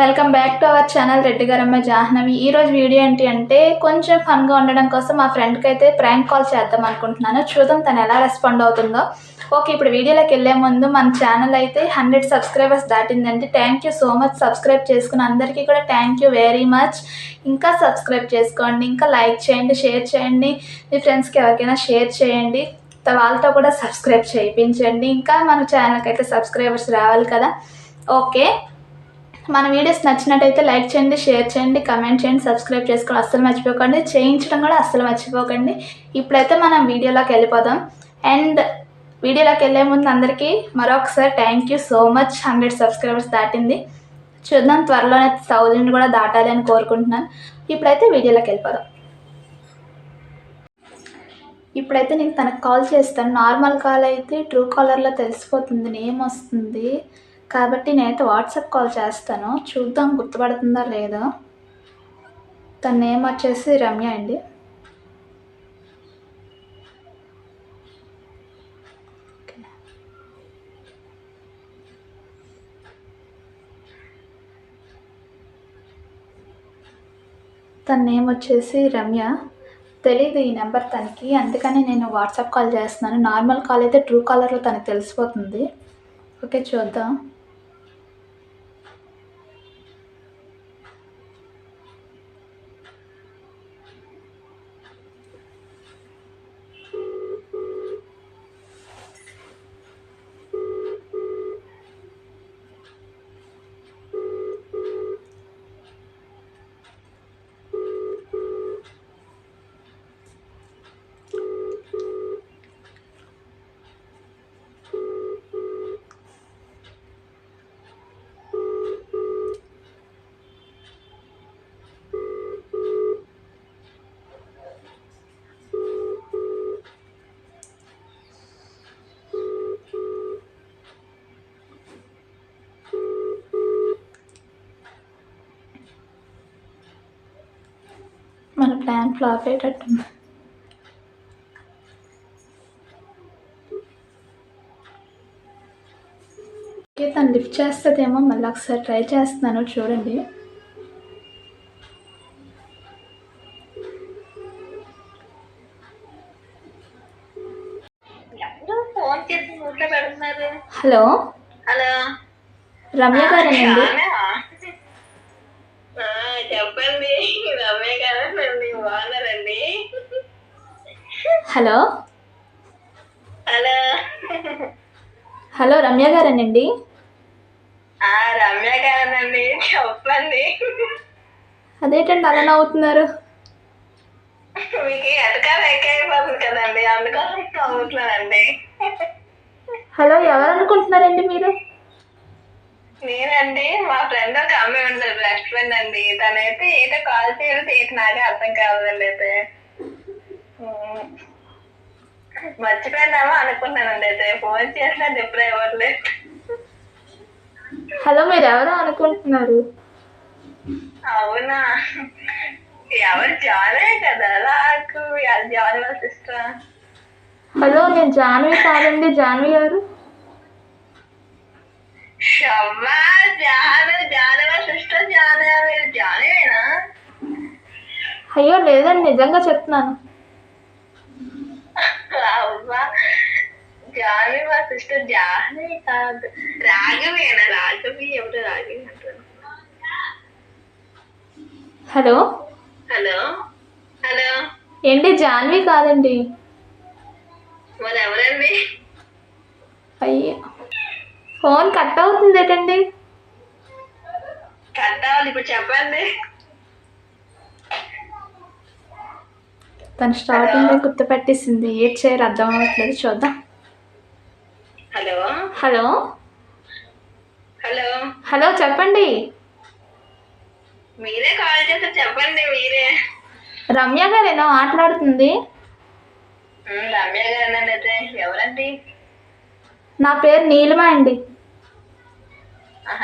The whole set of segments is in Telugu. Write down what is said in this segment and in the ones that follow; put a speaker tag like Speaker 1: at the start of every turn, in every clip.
Speaker 1: Welcome back to our channel రెడ్డిగారమ్మ Jahnavi ఈ రోజు వీడియో ఏంటి అంటే కొంచెం ఫన్గా ఉండడం కోసం మా ఫ్రెండ్కి అయితే ప్రాంక్ కాల్ చేద్దాం అనుకుంటున్నాను. చూద్దాం తను ఎలా రెస్పాండ్ అవుతుందో. ఓకే ఇప్పుడు వీడియోలోకి వెళ్ళే ముందు మన ఛానల్ అయితే hundred subscribers దాటిందండి. Thank you so much subscribe చేసుకున్న అందరికీ కూడా థ్యాంక్ యూ వెరీ మచ్ ఇంకా సబ్స్క్రైబ్ చేసుకోండి ఇంకా లైక్ చేయండి షేర్ చేయండి. మీ ఫ్రెండ్స్కి ఎవరికైనా షేర్ చేయండి. వాళ్ళతో కూడా సబ్స్క్రైబ్ చేయించండి. ఇంకా మన ఛానల్కి అయితే సబ్స్క్రైబర్స్ రావాలి కదా. ఓకే మన వీడియోస్ నచ్చినట్టయితే లైక్ చేయండి షేర్ చేయండి కమెంట్ చేయండి సబ్స్క్రైబ్ చేసుకోండి అస్సలు మర్చిపోకండి. చేయించడం కూడా అస్సలు మర్చిపోకండి. ఇప్పుడైతే మనం వీడియోలోకి వెళ్ళిపోదాం. అండ్ వీడియోలోకి వెళ్ళే ముందు అందరికీ మరొకసారి thank you so much hundred subscribers దాటింది. చూద్దాం త్వరలోనే థౌజండ్ కూడా దాటాలి అని కోరుకుంటున్నాను. ఇప్పుడైతే వీడియోలోకి వెళ్ళిపోదాం. ఇప్పుడైతే నేను తనకు కాల్ చేస్తాను. నార్మల్ కాల్ అయితే ట్రూ కాలర్లో తెలిసిపోతుంది నేమ్ వస్తుంది. కాబట్టి నేనైతే వాట్సాప్ కాల్ చేస్తాను. చూద్దాం గుర్తుపడుతుందా లేదో? తన నేమ్ వచ్చేసి రమ్య అండి. తన నేమ్ వచ్చేసి రమ్య. తెలియదు ఈ నెంబర్ తనకి. అందుకని నేను వాట్సాప్ కాల్ చేస్తున్నాను. నార్మల్ కాల్ అయితే ట్రూ కాలర్లో తనకి తెలిసిపోతుంది. ఓకే చూద్దాం. ప్లాన్ ఫ్లాప్ అయ్యేటట్టుంది. ఓకే తను లిఫ్ట్ చేస్తుందేమో మళ్ళీ ఒకసారి ట్రై చేస్తున్నాను చూడండి. హలో?
Speaker 2: హలో?
Speaker 1: రమ్య గారేనండి
Speaker 2: రానా? ఆ, చెప్పండి రమ్య గారేనండి బాగున్నారండి
Speaker 1: హలో.
Speaker 2: హలో.
Speaker 1: హలో రమ్య గారేనండి?
Speaker 2: రమ్య గారేనండి. చెప్పండి.
Speaker 1: అదేంటండి అలా నవ్వుతున్నారు?
Speaker 2: మీకు ఎటకాలు ఎక్కువైపోతుంది కదండి. అందుకోసం నవ్వుతున్నానండి.
Speaker 1: హలో ఎవరు అనుకుంటున్నారండి మీరు?
Speaker 2: నేనండి మా ఫ్రెండ్ ఒక అమ్మాయి ఉంటుంది బెస్ట్ ఫ్రెండ్ అండి. తనైతే ఏదో కాల్ చేయాలి ఏంటి నాకే అర్థం కావదండి అయితే ఉమ్. మర్చిపోయినామా అనుకున్నానండి. అయితే ఫోన్ చేసినా రిప్లై ఇవ్వట్లేదు
Speaker 1: హలో మీరు ఎవరు అనుకుంటున్నారు?
Speaker 2: అవునా? ఎవరు జానే కదా నాకు? జాన్ వాళ్ళ సిస్టర్.
Speaker 1: హలో నేను జాన్వి కాదండి. జాన్వి గారు
Speaker 2: షవ్వా జాను జాను వాళ్ళ సిస్టర్ జానే. మీరు జానేనా
Speaker 1: అయ్యో లేదండి. నిజంగా చెప్తున్నాను.
Speaker 2: జాని మా సిస్టర్ జానే కాదు. రాఘవేనా రాఘవి ఎవరు రాఘవి అంటారు?
Speaker 1: హలో?
Speaker 2: హలో? హలో?
Speaker 1: ఏంటి జాన్వి కాదండి.
Speaker 2: మరి ఎవరండి?
Speaker 1: అయ్యో. ఫోన్ కట్ అవుతుంది ఏంటండి?
Speaker 2: కట్టాలి ఇప్పుడు చెప్పండి.
Speaker 1: తను స్టార్టింగ్ గుర్తుపెట్టేసింది. ఏడ్ చేయరు అర్థం అవ్వట్లేదు. చూద్దాం.
Speaker 2: హలో.
Speaker 1: హలో.
Speaker 2: హలో.
Speaker 1: హలో చెప్పండి.
Speaker 2: మీరే కాల్ చేస్తే చెప్పండి మీరే.
Speaker 1: రమ్య గారేనా మాట్లాడుతుంది.
Speaker 2: రమ్య గారు అయితే. ఎవరండి?
Speaker 1: నా పేరు నీలిమ అండి.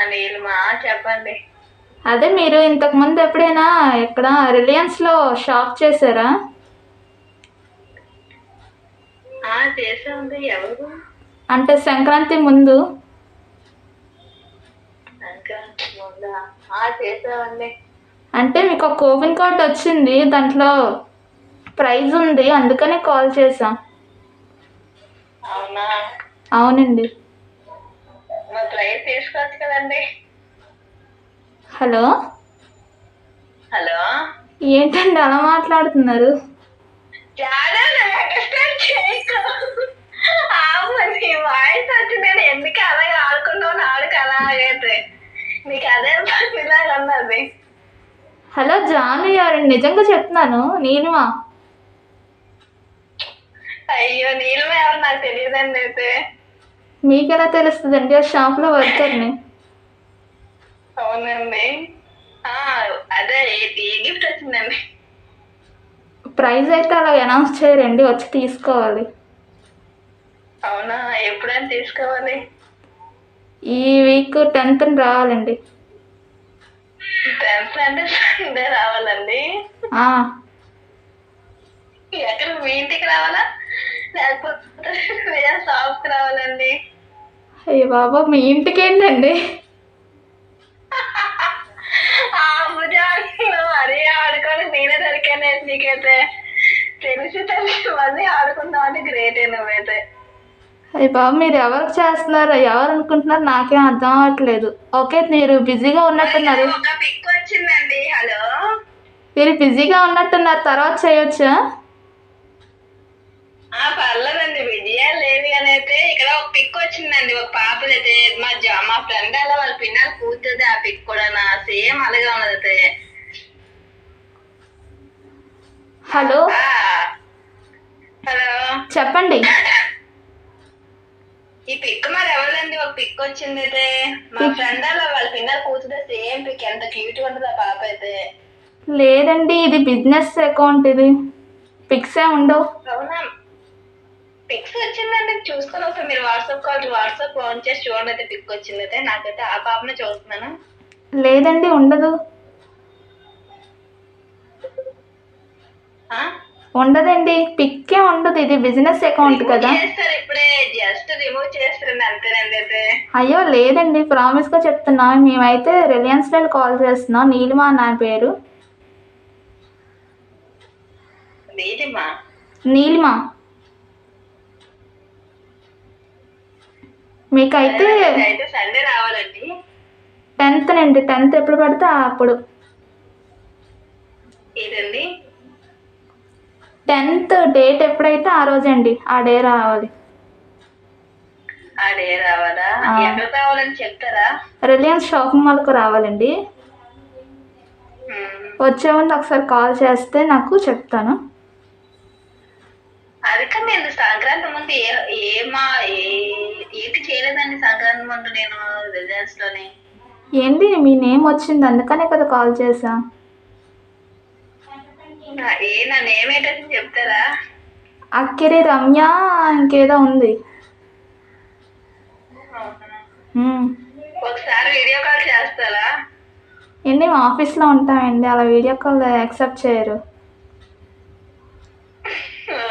Speaker 2: నీలిమా. చెప్పండి.
Speaker 1: అదే మీరు ఇంతకు ముందు ఎప్పుడైనా ఇక్కడ రిలయన్స్లో షాప్ చేశారా?
Speaker 2: ఆ చేసాండి ఎవరు?
Speaker 1: అంటే సంక్రాంతి ముందు? అంటే మీకు ఒక కూపన్ కార్డ్ వచ్చింది దాంట్లో ప్రైజ్ ఉంది అందుకనే కాల్ చేసాం
Speaker 2: అవునా?
Speaker 1: అవునండి. హలో?
Speaker 2: హలో?
Speaker 1: ఏంటండి అలా మాట్లాడుతున్నారు?
Speaker 2: నీ వాయిస్ వచ్చి నేను ఎందుకు అలాగే ఆడుకున్నావు ఆడుకు అలాగైతే నీకు అదే ఇలాగ అన్నది
Speaker 1: హలో జాను గారండి నిజంగా చెప్తున్నాను నీలిమా
Speaker 2: అయ్యో నీళ్ళు ఎవరు నాకు తెలియదండి అయితే.
Speaker 1: మీకు ఎలా తెలుస్తుందండి? ఆ షాప్లో వర్కర్ని
Speaker 2: అవునండి. అదే ఏ గిఫ్ట్ వచ్చిందండి.
Speaker 1: ప్రైజ్ అయితే అలా అనౌన్స్ చేయరండి వచ్చి తీసుకోవాలి.
Speaker 2: అవునా? ఎప్పుడైనా తీసుకోవాలి.
Speaker 1: ఈ వీక్ టెన్త్ రావాలండి.
Speaker 2: టెన్త్ అంటే సండే రావాలండి. ఎక్కడ మీ ఇంటికి రావాలా? లేకపోతే షాప్కి రావాలండి.
Speaker 1: అయ్య బాబా మీ ఇంటికి ఏంటండి?
Speaker 2: మరీ ఆడుకొని నేనే దొరికాను నీకైతే తెలిసి తెలిసి మళ్ళీ ఆడుకుందాం అంటే గ్రేట్ నువ్వైతే.
Speaker 1: అయ్య బాబు మీరు ఎవరికి చేస్తున్నారు? ఎవరు అనుకుంటున్నారు? నాకేం అర్థం అవ్వట్లేదు. ఓకే మీరు బిజీగా ఉన్నట్టున్నారు.
Speaker 2: ఒక పిక్ వచ్చిందండి. హలో?
Speaker 1: మీరు బిజీగా ఉన్నట్టున్నారు. తర్వాత చేయొచ్చా?
Speaker 2: పర్లేదండి. అయితే ఇక్కడ ఒక పిక్ వచ్చిందండి. ఒక మా జా మా ఫ్రెండ్ అలా వాళ్ళ పిల్లలు ఆ పిక్ కూడా నా సేమ్ అలాగే ఉన్నది అయితే.
Speaker 1: హలో?
Speaker 2: హలో?
Speaker 1: చెప్పండి.
Speaker 2: ఈ పిక్ మరి ఎవరిదండి ఒక పిక్ వచ్చింది అయితే మా ఫ్రెండ్ అలా వాళ్ళ పిల్లలు కూతురుది సేమ్ పిక్. ఎంత క్యూట్ ఉంటుంది ఆ పాప అయితే.
Speaker 1: లేదండి ఇది బిజినెస్ అకౌంట్ ఇది. పిక్స్ ఏ ఉండవు.
Speaker 2: అవునా? పిక్స్ వచ్చిందండి చూసుకొని ఒకసారి మీరు వాట్సాప్ కాల్ వాట్సాప్ ఆన్ చేసి చూడండి అయితే పిక్ వచ్చింది అయితే నాకైతే ఆ పాపనే చూస్తున్నాను.
Speaker 1: లేదండి ఉండదు? ఉండదండి. పిక్కే ఉండదు. ఇది బిజినెస్ అకౌంట్ కదా. అయ్యో లేదండి. ప్రామిస్గా చెప్తున్నా. మేమైతే రిలయన్స్ వెళ్ళి కాల్ చేస్తున్నాం. నీలిమా నా పేరు.
Speaker 2: నీలిమా?
Speaker 1: నీలిమా. మీకైతే
Speaker 2: అయితే సండే రావాలండి.
Speaker 1: టెన్త్ నండి. టెన్త్ ఎప్పుడు పడితే అప్పుడు. టెన్త్ డేట్ ఎప్పుడైతే ఆ రోజండి? ఆ డే రావాలి.
Speaker 2: ఆ డే రావాలా?
Speaker 1: రిలయన్స్ షాపింగ్ మాల్కు రావాలండి. వచ్చే ముందు ఒకసారి కాల్ చేస్తే నాకు చెప్తాను.
Speaker 2: నేను సంక్రాంతి ముందు ఏ ఏమా ఏ- ఏంటి చేయలేదండి సంక్రాంతి ముందు నేను రిలయన్స్లోని
Speaker 1: ఏంటి మీ నేమ్ వచ్చింది అందుకనే కదా కాల్ చేసా
Speaker 2: చెప్తారా?
Speaker 1: అక్కిరి రమ్య ఇంకేదో ఉంది.
Speaker 2: ఒకసారి వీడియో కాల్ చేస్తారా?
Speaker 1: ఏంటి మేము ఆఫీస్లో ఉంటామండి అలా వీడియో కాల్ యాక్సెప్ట్ చేయరు.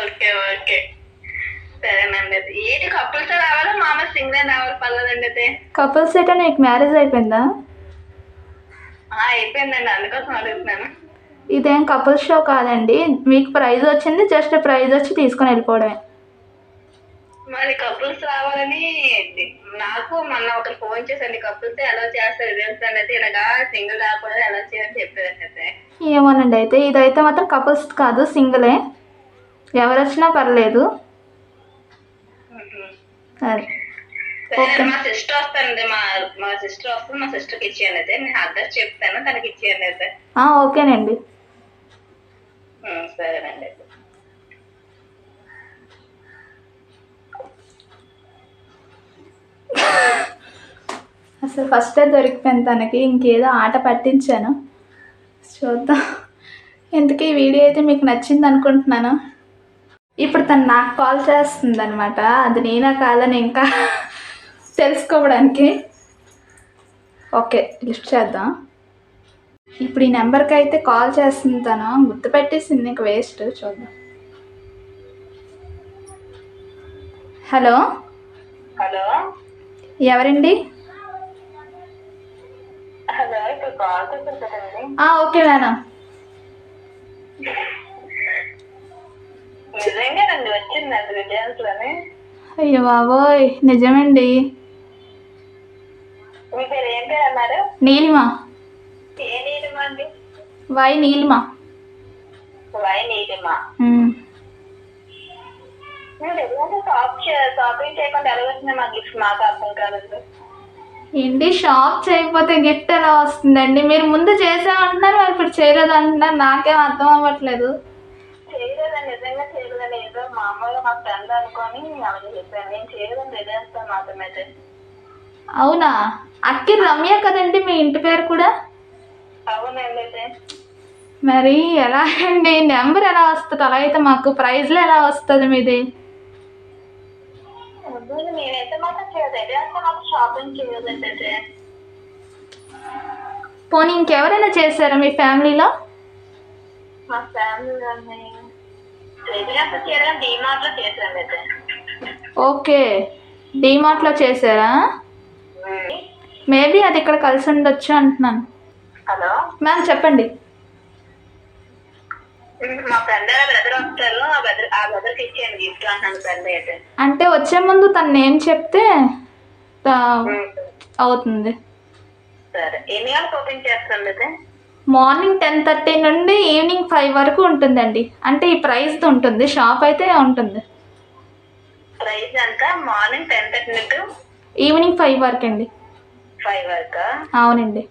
Speaker 2: Okay okay. సరేనండి అయితే. ఏంటి కప్పుల్స్ రావాలా మామ సింగిల్ రావాలి పర్లేదండి అయితే?
Speaker 1: కపుల్ సెట్ అని మీకు మ్యారేజ్ అయిపోయిందా
Speaker 2: అయిపోయిందండి అందుకోసం అడుగుతున్నాను.
Speaker 1: ఇదేం కపుల్ షో కాదండి. మీకు ప్రైజ్ వచ్చింది జస్ట్ ప్రైజ్ వచ్చి తీసుకొని వెళ్ళిపోవడమే.
Speaker 2: మరి కపుల్స్ రావాలని నాకు మొన్న ఒకరు ఫోన్ చేసండి కపుల్స్ ఎలా చేస్తారు రిజల్ట్స్ అనేది ఇలాగా సింగిల్ రాకూడదు ఎలా చేయాలని చెప్పారండి అయితే
Speaker 1: ఏమోనండి అయితే. ఇదైతే మాత్రం కపుల్స్ కాదు సింగిలే ఎవరు వచ్చినా పర్లేదు. సరే.
Speaker 2: మా సిస్టర్ వస్తానండి మా మా సిస్టర్ వస్తుంది మా సిస్టర్కి ఇచ్చేయండి అయితే. నేను అడ్రస్ చెప్తాను తనకి ఇచ్చేయండి అయితే.
Speaker 1: ఓకేనండి.
Speaker 2: సరేనండి.
Speaker 1: అసలు ఫస్టే దొరికిపోయింది తనకి ఇంకేదో ఆట పట్టించాను. చూద్దాం. ఇంతకీ ఈ వీడియో అయితే మీకు నచ్చింది అనుకుంటున్నాను? ఇప్పుడు తను నాకు కాల్ చేస్తుంది అనమాట అది నేనా కాదని ఇంకా తెలుసుకోవడానికి. ఓకే లిఫ్ట్ చేద్దాం. ఇప్పుడు ఈ నెంబర్కి అయితే కాల్ చేస్తుంది తను. గుర్తుపెట్టేసింది ఇంక వేస్ట్. చూద్దాం. హలో?
Speaker 2: హలో?
Speaker 1: ఎవరండి? Okay madam. అయ్యో బాబోయ్ నిజమండి. నీలిమ. వై నీలిమ.
Speaker 2: వై నీలిమా.
Speaker 1: ఏంటి షాప్ చేయకపోతే గిఫ్ట్ ఎలా వస్తుందండి? మీరు ముందు చేసామంటున్నారు మరి ఇప్పుడు చేయలేదు అంటున్నారు నాకేం అర్థం అవ్వట్లేదు.
Speaker 2: చేయలేదండి నిజంగా చేయలేదండి. ఏదో మామూలుగా మా ఫ్రెండ్ అనుకొని అలాగే చెప్పాను నేను చేయలేదండి
Speaker 1: అవునా? అక్కి రమ్య కదండి మీ ఇంటి పేరు కూడా? మరి ఎలా అండి? నెంబర్ ఎలా వస్తుంది? అలా అయితే మాకు ప్రైజ్లో ఎలా వస్తుంది మీది? పోనీ ఇంకెవరైనా చేశారా మీ ఫ్యామిలీలో?
Speaker 2: మా అయితే
Speaker 1: ఓకే. డీమార్ట్లో చేశారా? మేబీ అది ఇక్కడ కలిసి ఉండొచ్చు అంటున్నాను.
Speaker 2: హలో?
Speaker 1: మ్యామ్ చెప్పండి. అంటే వచ్చే ముందు తను నేమ్ చెప్తే అవుతుంది. మార్నింగ్ టెన్ థర్టీ నుండి ఈవినింగ్ ఫైవ్ వరకు ఉంటుందండి. అంటే ఈ ప్రైస్ది ఉంటుంది. షాప్ అయితే ఉంటుంది.
Speaker 2: ప్రైస్ అంతా మార్నింగ్ టెన్ థర్టీ నుండి
Speaker 1: ఈవినింగ్ ఫైవ్ వరకు అండి
Speaker 2: ఫైవ్ వరకు?
Speaker 1: అవునండి.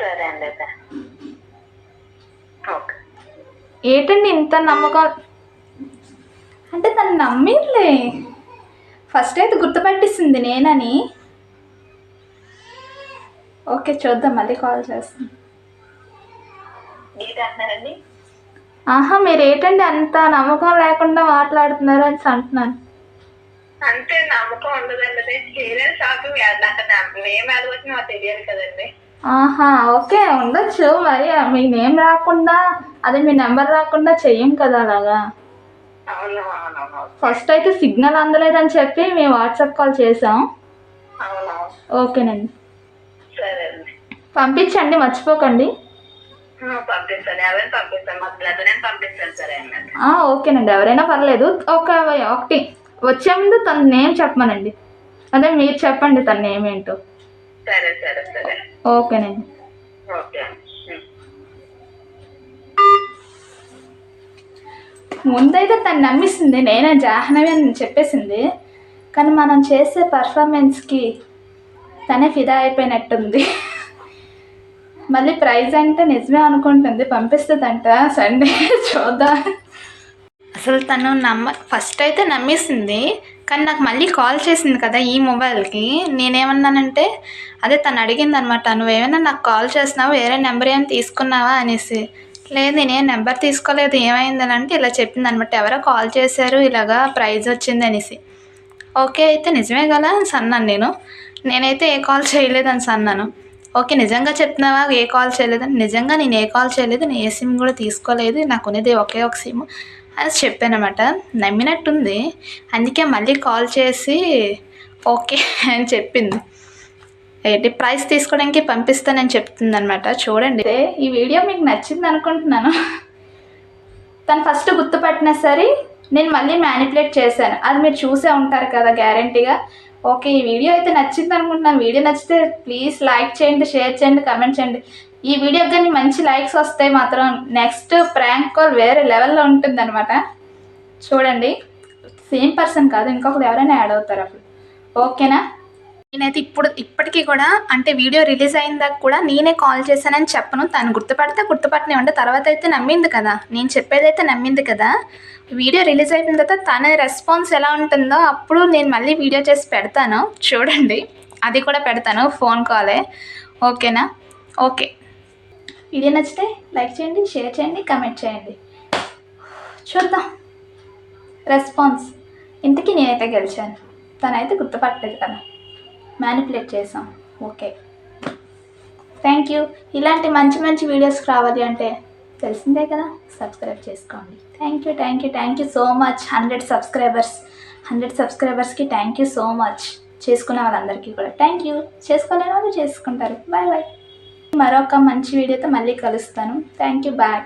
Speaker 2: సరే అండి అయితే. ఓకే.
Speaker 1: ఏంటండి ఇంత నమ్మకం? అంటే తను నమ్మిర్లే ఫస్ట్ అయితే గుర్తుపట్టిస్తుంది నేనని. ఓకే చూద్దాం మళ్ళీ కాల్ చేస్తాను.
Speaker 2: అంటున్నారండి
Speaker 1: ఆహా మీరు ఏంటండి అంత నమ్మకం లేకుండా మాట్లాడుతున్నారు అని అంటున్నాను.
Speaker 2: అంతే నమ్మకం ఉండదండి. చేయలేని షాపింగ్ నాకు నేమ్ అది వచ్చి నాకు తెలియదు కదండి.
Speaker 1: ఆహా ఓకే ఉండొచ్చు. మరి మీ నేమ్ రాకుండా అదే మీ నెంబర్ రాకుండా చెయ్యం కదా అలాగా? ఫస్ట్ అయితే సిగ్నల్ అందలేదని చెప్పి మేము వాట్సాప్ కాల్ చేసాం ఓకేనండి. పంపించండి మర్చిపోకండి. ఓకేనండి. ఎవరైనా పర్లేదు. ఒక ఒకటి. వచ్చే ముందు తన నేమ్ చెప్పమనండి. అదే మీరు చెప్పండి తన నేమ్ ఏంటో. ఓకేనండి
Speaker 2: ఓకే.
Speaker 1: ముందైతే తను నమ్మిస్తుంది నేనే జాహ్నవి అని చెప్పేసింది. కానీ మనం చేసే పర్ఫార్మెన్స్కి తనే ఫిదా అయిపోయినట్టుంది. మళ్ళీ ప్రైజ్ అంటే నిజమే అనుకుంటుంది పంపిస్తుందంట. సండే చూద్దాం. అసలు తను నమ్మ ఫస్ట్ అయితే నమ్మేసింది. కానీ నాకు మళ్ళీ కాల్ చేసింది కదా ఈ మొబైల్కి నేనేమన్నానంటే అదే తను అడిగింది అనమాట నువ్వేమైనా నాకు కాల్ చేస్తున్నావు వేరే నెంబర్ ఏమైనా తీసుకున్నావా? అనేసి. లేదు నేనేం నెంబర్ తీసుకోలేదు ఏమైందని అంటే ఇలా చెప్పింది అనమాట ఎవరో కాల్ చేశారు ఇలాగా ప్రైజ్ వచ్చింది అనేసి. ఓకే అయితే నిజమే కదా? అని అన్నాను నేను. నేనైతే ఏ కాల్ చేయలేదని అన్నాను ఓకే నిజంగా చెప్తున్నావా? ఏ కాల్ చేయలేదని? నిజంగా నేను ఏ కాల్ చేయలేదు నేను ఏ సిమ్ కూడా తీసుకోలేదు నాకు ఉన్నది ఒకే ఒక సిమ్. అని చెప్పానమాట. నమ్మినట్టుంది. అందుకే మళ్ళీ కాల్ చేసి ఓకే అని చెప్పింది. ఏంటి ప్రైస్ తీసుకోవడానికి పంపిస్తానని చెప్తుంది అనమాట చూడండి ఈ వీడియో మీకు నచ్చింది అనుకుంటున్నాను. తను ఫస్ట్ గుర్తుపట్టినా సరే నేను మళ్ళీ మ్యానిపులేట్ చేశాను. అది మీరు చూసే ఉంటారు కదా గ్యారంటీగా. ఓకే ఈ వీడియో అయితే నచ్చింది అనుకుంటున్నాను. వీడియో నచ్చితే ప్లీజ్ లైక్ చేయండి షేర్ చేయండి కమెంట్ చేయండి. ఈ వీడియోకి కానీ మంచి లైక్స్ వస్తే మాత్రం నెక్స్ట్ ప్రాంక్ కాల్ వేరే లెవెల్లో ఉంటుంది అనమాట చూడండి. సేమ్ పర్సన్ కాదు ఇంకొకరు ఎవరైనా యాడ్ అవుతారు అప్పుడు. ఓకేనా? నేనైతే ఇప్పుడు ఇప్పటికీ కూడా అంటే వీడియో రిలీజ్ అయిన దాకా కూడా నేనే కాల్ చేశానని చెప్పను. తను గుర్తుపడితే గుర్తుపట్టనివ్వండి. తర్వాత అయితే నమ్మింది కదా. నేను చెప్పేదైతే నమ్మింది కదా. వీడియో రిలీజ్ అయిన తర్వాత తన రెస్పాన్స్ ఎలా ఉంటుందో అప్పుడు నేను మళ్ళీ వీడియో చేసి పెడతాను. చూడండి. అది కూడా పెడతాను ఫోన్ కాలే. ఓకేనా? ఓకే. వీడియో నచ్చితే లైక్ చేయండి షేర్ చేయండి కమెంట్ చేయండి. చూద్దాం. రెస్పాన్స్. ఇంతకీ నేనైతే గెలిచాను. తనైతే గుర్తుపట్టలేదు కదా. మ్యానిపులేట్ చేసాం ఓకే థ్యాంక్ యూ ఇలాంటి మంచి మంచి వీడియోస్ రావాలి అంటే తెలిసిందే కదా? సబ్స్క్రైబ్ చేసుకోండి. Thank you thank you thank you so much hundred subscribers hundred సబ్స్క్రైబర్స్కి థ్యాంక్ యూ సో మచ్ చేసుకునే వాళ్ళందరికీ కూడా థ్యాంక్ యూ చేసుకోలేని వాళ్ళు చేసుకుంటారు. బాయ్ బాయ్ మరొక మంచి వీడియోతో మళ్ళీ కలుస్తాను. Thank you bye